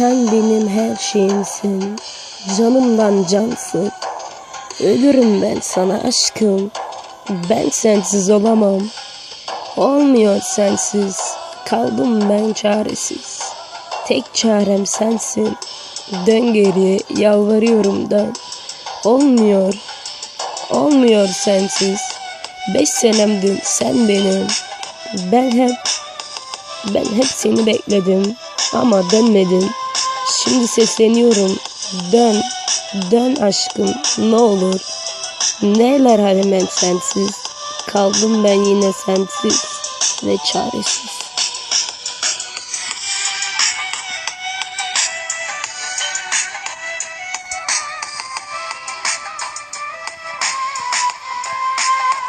Sen benim her şeyimsin. Canımdan cansın. Ölürüm ben sana aşkım. Ben sensiz olamam. Olmuyor sensiz. Kaldım ben çaresiz. Tek çarem sensin. Dön geriye yalvarıyorum dön. Olmuyor. Olmuyor sensiz. Beş senemdin sen benim. Ben hep ben hep seni bekledim ama dönmedin. Şimdi sesleniyorum. Dön. Dön aşkım ne olur. Neler halim ben sensiz. Kaldım ben yine sensiz ve çaresiz.